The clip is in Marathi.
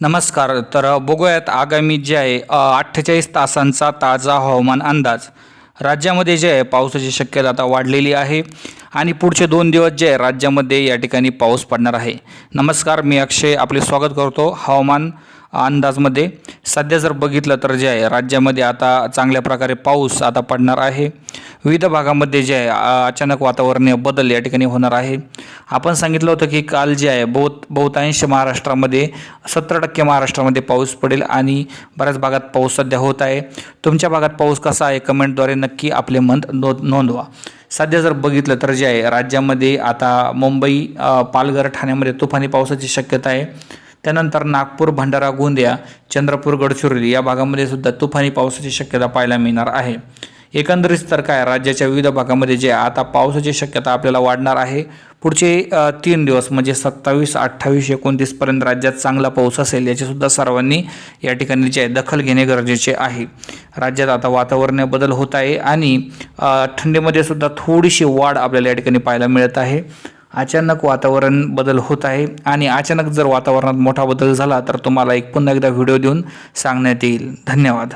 नमस्कार तर बघूयात आगामी जे आहे अठ्ठेचाळीस तासांचा ताजा हवामान अंदाज. राज्यामध्ये जे आहे पावसाची शक्यता आता वाढलेली आहे आणि पुढचे दोन दिवस जे आहे राज्यामध्ये या ठिकाणी पाऊस पडणार आहे. नमस्कार मी अक्षय आपले स्वागत करतो हवामान अंदाजमध्ये. सध्या जर बघितलं तर जे आहे राज्यामध्ये आता चांगल्या प्रकारे पाऊस आता पडणार आहे. विविध भागामध्ये जे आहे अचानक वातावरणीय बदल या ठिकाणी होणार आहे. आपण सांगितलं होतं की काल जे आहे बहुत बहुतांश महाराष्ट्रामध्ये सत्तर टक्के महाराष्ट्रामध्ये पाऊस पडेल आणि बऱ्याच भागात पाऊस सध्या होत आहे. तुमच्या भागात पाऊस कसा आहे कमेंटद्वारे नक्की आपले मत नो नोंदवा. सध्या जर बघितलं तर जे आहे राज्यामध्ये आता मुंबई पालघर ठाण्यामध्ये तुफानी पावसाची शक्यता आहे. त्यानंतर नागपूर भंडारा गोंदिया चंद्रपूर गडचिरोली या भागामध्ये सुद्धा तुफानी पावसाची शक्यता पाहायला मिळणार आहे. एकंदरीत तर काय राज्याच्या विविध भागामध्ये जे आता पावसाची शक्यता आपल्याला वाढणार आहे पुढचे तीन दिवस म्हणजे सत्तावीस अठ्ठावीस एकोणतीसपर्यंत राज्यात चांगला पाऊस असेल याचीसुद्धा सर्वांनी या ठिकाणी जे दखल घेणे गरजेचे आहे. राज्यात आता वातावरणीय बदल होत आहे आणि थंडीमध्ये सुद्धा थोडीशी वाढ आपल्याला या ठिकाणी पाहायला मिळत आहे. अचानक वातावरण बदल होत आहे आणि अचानक जर वातावरणात मोठा बदल झाला तर तुम्हाला एक पुन्हा एकदा व्हिडिओ देऊन सांगण्यात येईल. धन्यवाद.